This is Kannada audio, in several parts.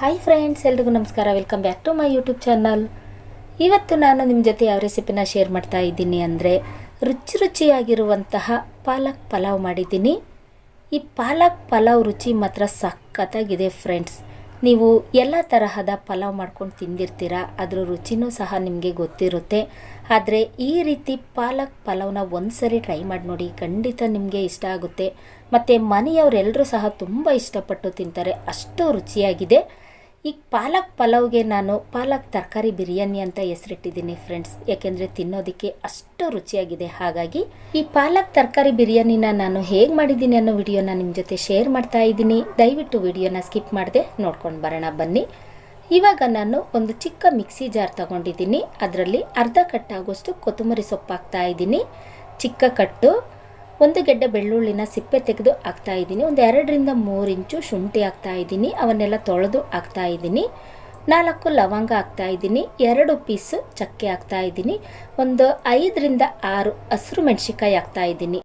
ಹಾಯ್ ಫ್ರೆಂಡ್ಸ್ ಎಲ್ರಿಗೂ ನಮಸ್ಕಾರ. Welcome back to my YouTube channel ಇವತ್ತು ನಾನು ನಿಮ್ಮ ಜೊತೆ ಯಾವ ರೆಸಿಪಿನ ಶೇರ್ ಮಾಡ್ತಾ ಇದ್ದೀನಿ ಅಂದರೆ ರುಚಿ ರುಚಿಯಾಗಿರುವಂತಹ ಪಾಲಕ್ ಪಲಾವ್ ಮಾಡಿದ್ದೀನಿ. ಈ ಪಾಲಕ್ ಪಲಾವ್ ರುಚಿ ಮಾತ್ರ ಸಖತ್ತಾಗಿದೆ ಫ್ರೆಂಡ್ಸ್ ನೀವು ಎಲ್ಲ ತರಹದ ಪಲಾವ್ ಮಾಡ್ಕೊಂಡು ತಿಂದಿರ್ತೀರ, ಅದ್ರ ರುಚಿನೂ ಸಹ ನಿಮಗೆ ಗೊತ್ತಿರುತ್ತೆ. ಆದರೆ ಈ ರೀತಿ ಪಾಲಕ್ ಪಲಾವ್ನ ಒಂದ್ಸರಿ ಟ್ರೈ ಮಾಡಿ ನೋಡಿ, ಖಂಡಿತ ನಿಮಗೆ ಇಷ್ಟ ಆಗುತ್ತೆ. ಮತ್ತು ಮನೆಯವರೆಲ್ಲರೂ ಸಹ ತುಂಬ ಇಷ್ಟಪಟ್ಟು ತಿಂತಾರೆ. ಅಷ್ಟು ರುಚಿಯಾಗಿದೆ. ಈ ಪಾಲಕ್ ಪಲಾವ್ಗೆ ನಾನು ಪಾಲಕ್ ತರಕಾರಿ ಬಿರಿಯಾನಿ ಅಂತ ಹೆಸರಿಟ್ಟಿದ್ದೀನಿ ಫ್ರೆಂಡ್ಸ್ ಯಾಕೆಂದರೆ ತಿನ್ನೋದಕ್ಕೆ ಅಷ್ಟು ರುಚಿಯಾಗಿದೆ. ಹಾಗಾಗಿ ಈ ಪಾಲಕ್ ತರಕಾರಿ ಬಿರಿಯಾನಿನ ನಾನು ಹೇಗೆ ಮಾಡಿದ್ದೀನಿ ಅನ್ನೋ ವಿಡಿಯೋನ ನಿಮ್ಮ ಜೊತೆ ಶೇರ್ ಮಾಡ್ತಾ ಇದ್ದೀನಿ. ದಯವಿಟ್ಟು ವಿಡಿಯೋನ ಸ್ಕಿಪ್ ಮಾಡದೆ ನೋಡ್ಕೊಂಡು ಬರೋಣ, ಬನ್ನಿ. ಇವಾಗ ನಾನು ಒಂದು ಚಿಕ್ಕ ಮಿಕ್ಸಿ ಜಾರ್ ತಗೊಂಡಿದ್ದೀನಿ. ಅದರಲ್ಲಿ ಅರ್ಧ ಕಟ್ಟಾಗುವಷ್ಟು ಕೊತ್ತಂಬರಿ ಸೊಪ್ಪು ಹಾಕ್ತಾ ಇದ್ದೀನಿ. ಚಿಕ್ಕ ಕಟ್ಟು ಒಂದು ಗೆಡ್ಡೆ ಬೆಳ್ಳುಳ್ಳಿನ ಸಿಪ್ಪೆ ತೆಗೆದು ಹಾಕ್ತಾ ಇದ್ದೀನಿ. ಒಂದು ಎರಡರಿಂದ ಮೂರು ಇಂಚು ಶುಂಠಿ ಹಾಕ್ತಾ ಇದ್ದೀನಿ. ಅವನ್ನೆಲ್ಲ ತೊಳೆದು ಹಾಕ್ತಾ ಇದ್ದೀನಿ. ನಾಲ್ಕು ಲವಂಗ ಹಾಕ್ತಾ ಇದ್ದೀನಿ. ಎರಡು ಪೀಸು ಚಕ್ಕೆ ಹಾಕ್ತಾ ಇದ್ದೀನಿ. ಒಂದು ಐದರಿಂದ ಆರು ಹಸಿರು ಮೆಣಸಿಕಾಯಿ ಹಾಕ್ತಾ ಇದ್ದೀನಿ.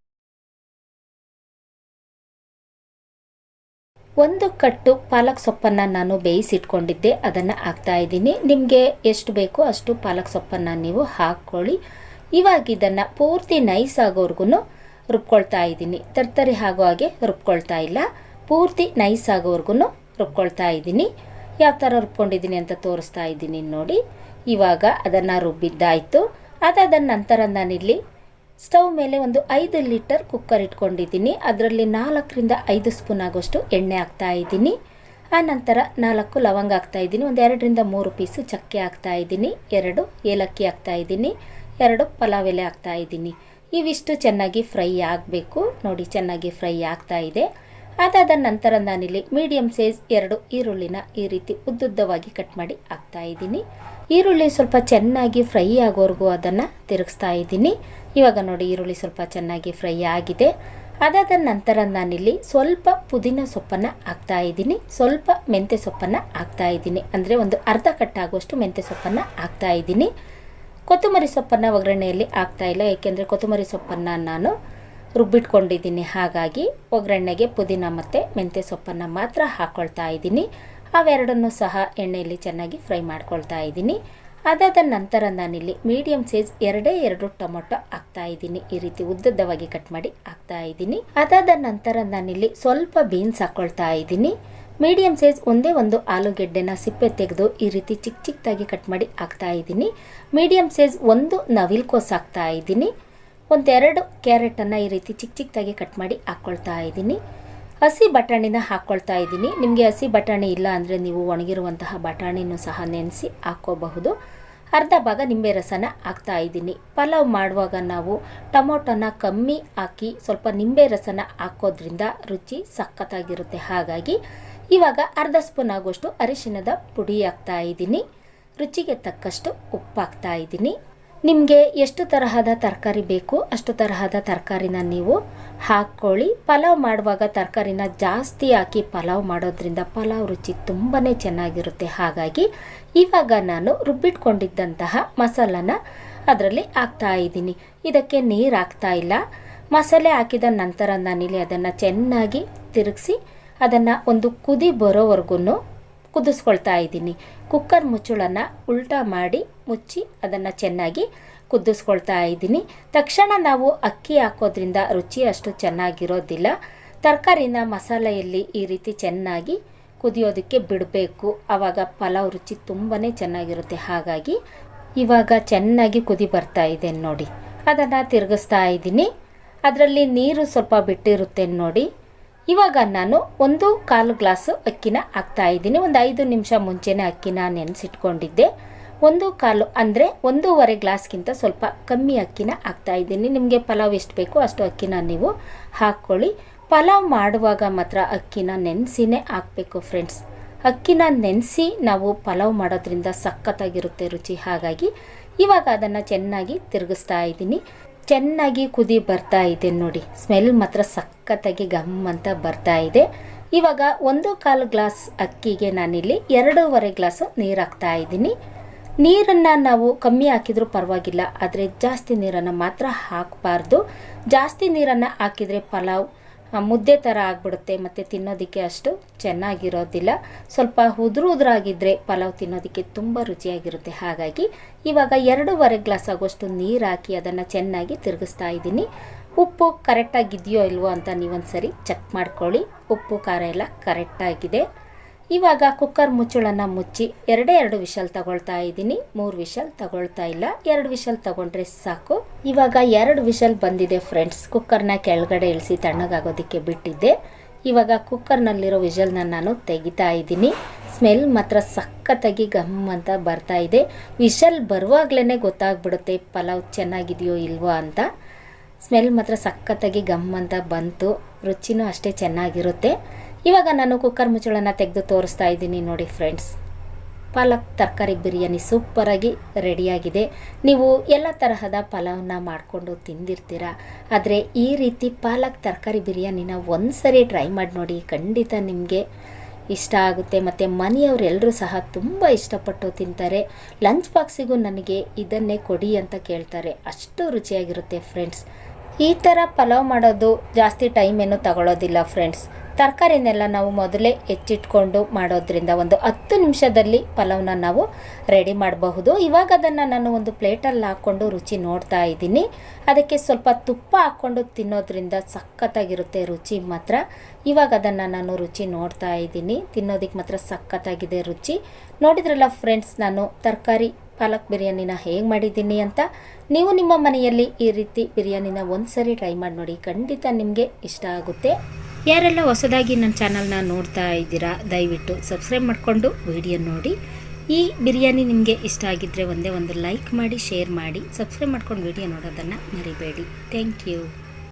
ಒಂದು ಕಟ್ಟು ಪಾಲಕ್ ಸೊಪ್ಪನ್ನು ನಾನು ಬೇಯಿಸಿಟ್ಕೊಂಡಿದ್ದೆ. ಅದನ್ನು ಹಾಕ್ತಾ ಇದ್ದೀನಿ. ನಿಮಗೆ ಎಷ್ಟು ಬೇಕೋ ಅಷ್ಟು ಪಾಲಕ್ ಸೊಪ್ಪನ್ನು ನೀವು ಹಾಕ್ಕೊಳ್ಳಿ. ಇವಾಗ ಇದನ್ನು ಪೂರ್ತಿ ನೈಸ್ ಆಗೋವರೆಗೂ ರುಬ್ಕೊಳ್ತಾ ಇದ್ದೀನಿ. ತರ್ತರಿ ಆಗೋ ಹಾಗೆ ರುಬ್ಕೊಳ್ತಾ ಇಲ್ಲ. ಪೂರ್ತಿ ನೈಸ್ ಆಗೋವರೆಗೂ ರುಬ್ಕೊಳ್ತಾ ಇದ್ದೀನಿ. ಯಾವ ಥರ ರುಬ್ಕೊಂಡಿದ್ದೀನಿ ಅಂತ ತೋರಿಸ್ತಾ ಇದ್ದೀನಿ ನೋಡಿ. ಇವಾಗ ಅದನ್ನು ರುಬ್ಬಿದ್ದಾಯಿತು. ಅದಾದ ನಂತರ ನಾನಿಲ್ಲಿ ಸ್ಟವ್ ಮೇಲೆ ಒಂದು ಐದು ಲೀಟರ್ ಕುಕ್ಕರ್ ಇಟ್ಕೊಂಡಿದ್ದೀನಿ. ಅದರಲ್ಲಿ ನಾಲ್ಕರಿಂದ ಐದು ಸ್ಪೂನ್ ಆಗೋಷ್ಟು ಎಣ್ಣೆ ಹಾಕ್ತಾ ಇದ್ದೀನಿ. ಆ ನಂತರ ನಾಲ್ಕು ಲವಂಗ ಹಾಕ್ತಾ ಇದ್ದೀನಿ. ಒಂದು ಎರಡರಿಂದ ಮೂರು ಪೀಸು ಚಕ್ಕೆ ಹಾಕ್ತಾ ಇದ್ದೀನಿ. ಎರಡು ಏಲಕ್ಕಿ ಹಾಕ್ತಾ ಇದ್ದೀನಿ. ಎರಡು ಪಲಾವ್ ಎಲೆ ಹಾಕ್ತಾ ಇದ್ದೀನಿ. ಇವಿಷ್ಟು ಚೆನ್ನಾಗಿ ಫ್ರೈ ಆಗಬೇಕು. ನೋಡಿ, ಚೆನ್ನಾಗಿ ಫ್ರೈ ಆಗ್ತಾ ಇದೆ. ಅದಾದ ನಂತರ ನಾನಿಲ್ಲಿ ಮೀಡಿಯಮ್ ಸೈಜ್ ಎರಡು ಈರುಳ್ಳಿನ ಈ ರೀತಿ ಉದ್ದುದ್ದವಾಗಿ ಕಟ್ ಮಾಡಿ ಹಾಕ್ತಾ ಇದ್ದೀನಿ. ಈರುಳ್ಳಿ ಸ್ವಲ್ಪ ಚೆನ್ನಾಗಿ ಫ್ರೈ ಆಗೋವರೆಗೂ ಅದನ್ನು ತಿರುಗಿಸ್ತಾ ಇದ್ದೀನಿ. ಇವಾಗ ನೋಡಿ, ಈರುಳ್ಳಿ ಸ್ವಲ್ಪ ಚೆನ್ನಾಗಿ ಫ್ರೈ ಆಗಿದೆ. ಅದಾದ ನಂತರ ನಾನಿಲ್ಲಿ ಸ್ವಲ್ಪ ಪುದೀನ ಸೊಪ್ಪನ್ನು ಹಾಕ್ತಾ ಇದ್ದೀನಿ. ಸ್ವಲ್ಪ ಮೆಂತ್ಯ ಸೊಪ್ಪನ್ನು ಹಾಕ್ತಾ ಇದ್ದೀನಿ. ಅಂದರೆ ಒಂದು ಅರ್ಧ ಕಟ್ಟಾಗುವಷ್ಟು ಮೆಂತ್ಯ ಸೊಪ್ಪನ್ನು ಹಾಕ್ತಾ ಇದ್ದೀನಿ. ಕೊತ್ತಂಬರಿ ಸೊಪ್ಪನ್ನು ಒಗ್ಗರಣೆಯಲ್ಲಿ ಇಲ್ಲ, ಏಕೆಂದರೆ ಕೊತ್ತಂಬರಿ ಸೊಪ್ಪನ್ನು ನಾನು ರುಬ್ಬಿಟ್ಕೊಂಡಿದ್ದೀನಿ. ಹಾಗಾಗಿ ಒಗ್ಗರಣೆಗೆ ಪುದೀನ ಮತ್ತು ಮೆಂತ್ಯ ಸೊಪ್ಪನ್ನು ಮಾತ್ರ ಹಾಕ್ಕೊಳ್ತಾ ಇದ್ದೀನಿ. ಅವೆರಡನ್ನೂ ಸಹ ಎಣ್ಣೆಯಲ್ಲಿ ಚೆನ್ನಾಗಿ ಫ್ರೈ ಮಾಡ್ಕೊಳ್ತಾ ಇದ್ದೀನಿ. ಅದಾದ ನಂತರ ನಾನಿಲ್ಲಿ ಮೀಡಿಯಂ ಸೈಜ್ ಎರಡೇ ಎರಡು ಟೊಮೊಟೊ ಹಾಕ್ತಾ ಇದ್ದೀನಿ. ಈ ರೀತಿ ಉದ್ದದ್ದವಾಗಿ ಕಟ್ ಮಾಡಿ ಹಾಕ್ತಾ ಇದ್ದೀನಿ. ಅದಾದ ನಂತರ ನಾನಿಲ್ಲಿ ಸ್ವಲ್ಪ ಬೀನ್ಸ್ ಹಾಕ್ಕೊಳ್ತಾ ಇದ್ದೀನಿ. ಮೀಡಿಯಮ್ ಸೈಜ್ ಒಂದೇ ಒಂದು ಆಲೂಗೆಡ್ಡೆನ ಸಿಪ್ಪೆ ತೆಗೆದು ಈ ರೀತಿ ಚಿಕ್ಕ ಚಿಕ್ಕದಾಗಿ ಕಟ್ ಮಾಡಿ ಹಾಕ್ತಾ ಇದ್ದೀನಿ. ಮೀಡಿಯಮ್ ಸೈಜ್ ಒಂದು ನವಿಲ್ಕೋಸ್ ಹಾಕ್ತಾ ಇದ್ದೀನಿ. ಒಂದೆರಡು ಕ್ಯಾರೆಟನ್ನು ಈ ರೀತಿ ಚಿಕ್ಕ ಚಿಕ್ಕದಾಗಿ ಕಟ್ ಮಾಡಿ ಹಾಕ್ಕೊಳ್ತಾ ಇದ್ದೀನಿ. ಹಸಿ ಬಟಾಣಿನ ಹಾಕ್ಕೊಳ್ತಾ ಇದ್ದೀನಿ. ನಿಮಗೆ ಹಸಿ ಬಟಾಣಿ ಇಲ್ಲ ಅಂದರೆ ನೀವು ಒಣಗಿರುವಂತಹ ಬಟಾಣಿನೂ ಸಹ ನೆನೆಸಿ ಹಾಕ್ಕೋಬಹುದು ಅರ್ಧ ಭಾಗ ನಿಂಬೆ ರಸನ ಹಾಕ್ತಾ ಇದ್ದೀನಿ. ಪಲಾವ್ ಮಾಡುವಾಗ ನಾವು ಟೊಮೊಟೊನ ಕಮ್ಮಿ ಹಾಕಿ ಸ್ವಲ್ಪ ನಿಂಬೆ ರಸನ ಹಾಕೋದ್ರಿಂದ ರುಚಿ ಸಖತ್ತಾಗಿರುತ್ತೆ. ಹಾಗಾಗಿ ಇವಾಗ ಅರ್ಧ ಸ್ಪೂನ್ ಆಗುವಷ್ಟು ಅರಿಶಿನದ ಪುಡಿ ಹಾಕ್ತಾ ಇದ್ದೀನಿ. ರುಚಿಗೆ ತಕ್ಕಷ್ಟು ಉಪ್ಪು ಹಾಕ್ತಾ ಇದ್ದೀನಿ. ನಿಮಗೆ ಎಷ್ಟು ತರಹದ ತರಕಾರಿ ಬೇಕು ಅಷ್ಟು ತರಹದ ತರಕಾರಿನ ನೀವು ಹಾಕ್ಕೊಳ್ಳಿ. ಪಲಾವ್ ಮಾಡುವಾಗ ತರಕಾರಿನ ಜಾಸ್ತಿ ಹಾಕಿ ಪಲಾವ್ ಮಾಡೋದ್ರಿಂದ ಪಲಾವ್ ರುಚಿ ತುಂಬಾ ಚೆನ್ನಾಗಿರುತ್ತೆ. ಹಾಗಾಗಿ ಇವಾಗ ನಾನು ರುಬ್ಬಿಟ್ಕೊಂಡಿದ್ದಂತಹ ಮಸಾಲನ ಅದರಲ್ಲಿ ಹಾಕ್ತಾ ಇದ್ದೀನಿ. ಇದಕ್ಕೆ ನೀರು ಹಾಕ್ತಾ ಇಲ್ಲ. ಮಸಾಲೆ ಹಾಕಿದ ನಂತರ ನಾನಿಲ್ಲಿ ಅದನ್ನು ಚೆನ್ನಾಗಿ ತಿರುಗಿಸಿ ಅದನ್ನು ಒಂದು ಕುದಿ ಬರೋವರೆಗೂ ಕುದಿಸ್ಕೊಳ್ತಾ ಇದ್ದೀನಿ. ಕುಕ್ಕರ್ ಮುಚ್ಚಳನ್ನು ಉಲ್ಟಾ ಮಾಡಿ ಮುಚ್ಚಿ ಅದನ್ನು ಚೆನ್ನಾಗಿ ಕುದಿಸ್ಕೊಳ್ತಾ ಇದ್ದೀನಿ. ತಕ್ಷಣ ನಾವು ಅಕ್ಕಿ ಹಾಕೋದ್ರಿಂದ ರುಚಿ ಅಷ್ಟು ಚೆನ್ನಾಗಿರೋದಿಲ್ಲ. ತರಕಾರಿನ ಮಸಾಲೆಯಲ್ಲಿ ಈ ರೀತಿ ಚೆನ್ನಾಗಿ ಕುದಿಯೋದಕ್ಕೆ ಬಿಡಬೇಕು. ಆವಾಗ ಪಲಾವ್ ರುಚಿ ತುಂಬಾ ಚೆನ್ನಾಗಿರುತ್ತೆ. ಹಾಗಾಗಿ ಇವಾಗ ಚೆನ್ನಾಗಿ ಕುದಿ ಬರ್ತಾ ಇದೆ ನೋಡಿ. ಅದನ್ನು ತಿರುಗಿಸ್ತಾ ಇದ್ದೀನಿ. ಅದರಲ್ಲಿ ನೀರು ಸ್ವಲ್ಪ ಬಿಟ್ಟಿರುತ್ತೆ ನೋಡಿ. ಇವಾಗ ನಾನು ಒಂದು ಕಾಲು ಗ್ಲಾಸು ಅಕ್ಕಿನ ಹಾಕ್ತಾ ಇದ್ದೀನಿ. ಒಂದು ಐದು ನಿಮಿಷ ಮುಂಚೆನೇ ಅಕ್ಕಿನ ನೆನೆಸಿಟ್ಕೊಂಡಿದ್ದೆ. ಒಂದು ಕಾಲು ಅಂದರೆ ಒಂದೂವರೆ ಗ್ಲಾಸ್ಗಿಂತ ಸ್ವಲ್ಪ ಕಮ್ಮಿ ಅಕ್ಕಿನ ಹಾಕ್ತಾ ಇದ್ದೀನಿ. ನಿಮಗೆ ಪಲಾವ್ ಎಷ್ಟು ಬೇಕೋ ಅಷ್ಟು ಅಕ್ಕಿನ ನೀವು ಹಾಕ್ಕೊಳ್ಳಿ. ಪಲಾವ್ ಮಾಡುವಾಗ ಮಾತ್ರ ಅಕ್ಕಿನ ನೆನೆಸಿನೇ ಹಾಕಬೇಕು ಫ್ರೆಂಡ್ಸ್. ಅಕ್ಕಿನ ನೆನೆಸಿ ನಾವು ಪಲಾವ್ ಮಾಡೋದ್ರಿಂದ ಸಖತ್ತಾಗಿರುತ್ತೆ ರುಚಿ. ಹಾಗಾಗಿ ಇವಾಗ ಅದನ್ನು ಚೆನ್ನಾಗಿ ತಿರುಗಿಸ್ತಾ ಇದ್ದೀನಿ. ಚೆನ್ನಾಗಿ ಕುದಿ ಬರ್ತಾ ಇದೆ ನೋಡಿ. ಸ್ಮೆಲ್ ಮಾತ್ರ ಸಖತ್ತಾಗಿ ಗಮ್ ಅಂತ ಬರ್ತಾ ಇದೆ. ಇವಾಗ ಒಂದು ಕಾಲು ಗ್ಲಾಸ್ ಅಕ್ಕಿಗೆ ನಾನಿಲ್ಲಿ ಎರಡೂವರೆ ಗ್ಲಾಸು ನೀರು ಹಾಕ್ತಾ ಇದ್ದೀನಿ. ನೀರನ್ನು ನಾವು ಕಮ್ಮಿ ಹಾಕಿದರೂ ಪರವಾಗಿಲ್ಲ, ಆದರೆ ಜಾಸ್ತಿ ನೀರನ್ನು ಮಾತ್ರ ಹಾಕಬಾರ್ದು. ಜಾಸ್ತಿ ನೀರನ್ನು ಹಾಕಿದರೆ ಪಲಾವ್ ಮುದ್ದೆ ಥರ ಆಗಿಬಿಡುತ್ತೆ, ಮತ್ತು ತಿನ್ನೋದಕ್ಕೆ ಅಷ್ಟು ಚೆನ್ನಾಗಿರೋದಿಲ್ಲ. ಸ್ವಲ್ಪ ಉದುರು ಉದುರಾಗಿದ್ದರೆ ಪಲಾವ್ ತಿನ್ನೋದಕ್ಕೆ ತುಂಬ ರುಚಿಯಾಗಿರುತ್ತೆ. ಹಾಗಾಗಿ ಇವಾಗ ಎರಡೂವರೆ ಗ್ಲಾಸ್ ಆಗೋಷ್ಟು ನೀರು ಹಾಕಿ ಅದನ್ನು ಚೆನ್ನಾಗಿ ತಿರುಗಿಸ್ತಾ ಇದ್ದೀನಿ. ಉಪ್ಪು ಕರೆಕ್ಟಾಗಿದೆಯೋ ಇಲ್ವೋ ಅಂತ ನೀವೊಂದು ಸರಿ ಚೆಕ್ ಮಾಡ್ಕೊಳ್ಳಿ. ಉಪ್ಪು, ಖಾರ ಎಲ್ಲ ಕರೆಕ್ಟಾಗಿದೆ ಇವಾಗ ಕುಕ್ಕರ್ ಮುಚ್ಚಳನ್ನು ಮುಚ್ಚಿ ಎರಡೇ ಎರಡು ವಿಷಲ್ ತಗೊಳ್ತಾ ಇದ್ದೀನಿ. ಮೂರು ವಿಷಲ್ ತಗೊಳ್ತಾ ಇಲ್ಲ. ಎರಡು ವಿಷಲ್ ತಗೊಂಡ್ರೆ ಸಾಕು. ಇವಾಗ ಎರಡು ವಿಷಲ್ ಬಂದಿದೆ ಫ್ರೆಂಡ್ಸ್. ಕುಕ್ಕರ್ನ ಕೆಳಗಡೆ ಇಳಿಸಿ ತಣ್ಣಗಾಗೋದಕ್ಕೆ ಬಿಟ್ಟಿದ್ದೆ. ಇವಾಗ ಕುಕ್ಕರ್ನಲ್ಲಿರೋ ವಿಷಲ್ನ ನಾನು ತೆಗಿತಾ ಇದ್ದೀನಿ. ಸ್ಮೆಲ್ ಮಾತ್ರ ಸಖತ್ತಾಗಿ ಗಮ್ ಅಂತ ಬರ್ತಾ ಇದೆ. ವಿಷಲ್ ಬರುವಾಗಲೇ ಗೊತ್ತಾಗ್ಬಿಡುತ್ತೆ. ಪಲಾವ್ ಚೆನ್ನಾಗಿದೆಯೋ ಇಲ್ವೋ ಅಂತ. ಸ್ಮೆಲ್ ಮಾತ್ರ ಸಖತ್ತಾಗಿ ಗಮ್ ಅಂತ ಬಂತು. ರುಚಿನೂ ಅಷ್ಟೇ ಚೆನ್ನಾಗಿರುತ್ತೆ. ಇವಾಗ ನಾನು ಕುಕ್ಕರ್ ಮುಚ್ಚಳನ ತೆಗೆದು ತೋರಿಸ್ತಾ ಇದ್ದೀನಿ ನೋಡಿ ಫ್ರೆಂಡ್ಸ್ ಪಾಲಕ್ ತರಕಾರಿ ಬಿರಿಯಾನಿ ಸೂಪರಾಗಿ ರೆಡಿಯಾಗಿದೆ ನೀವು ಎಲ್ಲ ತರಹದ ಪಲಾವ್ನ ಮಾಡಿಕೊಂಡು ತಿಂದಿರ್ತೀರ. ಆದರೆ ಈ ರೀತಿ ಪಾಲಕ್ ತರಕಾರಿ ಬಿರಿಯಾನಿನ ಒಂದ್ಸರಿ ಟ್ರೈ ಮಾಡಿ ನೋಡಿ ಖಂಡಿತ ನಿಮಗೆ ಇಷ್ಟ ಆಗುತ್ತೆ. ಮತ್ತು ಮನೆಯವರೆಲ್ಲರೂ ಸಹ ತುಂಬ ಇಷ್ಟಪಟ್ಟು ತಿಂತಾರೆ. ಲಂಚ್ ಬಾಕ್ಸಿಗೂ ನನಗೆ ಇದನ್ನೇ ಕೊಡಿ ಅಂತ ಕೇಳ್ತಾರೆ. ಅಷ್ಟು ರುಚಿಯಾಗಿರುತ್ತೆ ಫ್ರೆಂಡ್ಸ್ ಈ ಥರ ಪಲಾವ್ ಮಾಡೋದು ಜಾಸ್ತಿ ಟೈಮ್ ಏನು ತಗೊಳ್ಳೋದಿಲ್ಲ ಫ್ರೆಂಡ್ಸ್ ತರಕಾರಿನೆಲ್ಲ ನಾವು ಮೊದಲೇ ಹೆಚ್ಚಿಟ್ಕೊಂಡು ಮಾಡೋದ್ರಿಂದ ಒಂದು ಹತ್ತು ನಿಮಿಷದಲ್ಲಿ ಪಲಾವ್ನ ನಾವು ರೆಡಿ ಮಾಡಬಹುದು. ಇವಾಗ ಅದನ್ನು ನಾನು ಒಂದು ಪ್ಲೇಟಲ್ಲಿ ಹಾಕ್ಕೊಂಡು ರುಚಿ ನೋಡ್ತಾ ಇದ್ದೀನಿ. ಅದಕ್ಕೆ ಸ್ವಲ್ಪ ತುಪ್ಪ ಹಾಕ್ಕೊಂಡು ತಿನ್ನೋದ್ರಿಂದ ಸಖತ್ತಾಗಿರುತ್ತೆ ರುಚಿ ಮಾತ್ರ. ಇವಾಗ ಅದನ್ನು ನಾನು ರುಚಿ ನೋಡ್ತಾ ಇದ್ದೀನಿ. ತಿನ್ನೋದಕ್ಕೆ ಮಾತ್ರ ಸಖತ್ತಾಗಿದೆ ರುಚಿ. ನೋಡಿದ್ರಲ್ಲ ಫ್ರೆಂಡ್ಸ್, ನಾನು ತರಕಾರಿ, ಪಾಲಕ್ ಬಿರಿಯಾನಿನ ಹೇಗೆ ಮಾಡಿದ್ದೀನಿ ಅಂತ? ನೀವು ನಿಮ್ಮ ಮನೆಯಲ್ಲಿ ಈ ರೀತಿ ಬಿರಿಯಾನಿನ ಒಂದ್ಸರಿ ಟ್ರೈ ಮಾಡಿ ನೋಡಿ. ಖಂಡಿತ ನಿಮಗೆ ಇಷ್ಟ ಆಗುತ್ತೆ. ಯಾರೆಲ್ಲ ಹೊಸದಾಗಿ ನನ್ನ ಚಾನಲ್ನ ನೋಡ್ತಾ ಇದ್ದೀರಾ, ದಯವಿಟ್ಟು ಸಬ್ಸ್ಕ್ರೈಬ್ ಮಾಡಿಕೊಂಡು ವಿಡಿಯೋ ನೋಡಿ. ಈ ಬಿರಿಯಾನಿ ನಿಮಗೆ ಇಷ್ಟ ಆಗಿದ್ದರೆ ಒಂದೇ ಒಂದು ಲೈಕ್ ಮಾಡಿ ಶೇರ್ ಮಾಡಿ ಸಬ್ಸ್ಕ್ರೈಬ್ ಮಾಡ್ಕೊಂಡು ವಿಡಿಯೋ ನೋಡೋದನ್ನು ಮರಿಬೇಡಿ. Thank you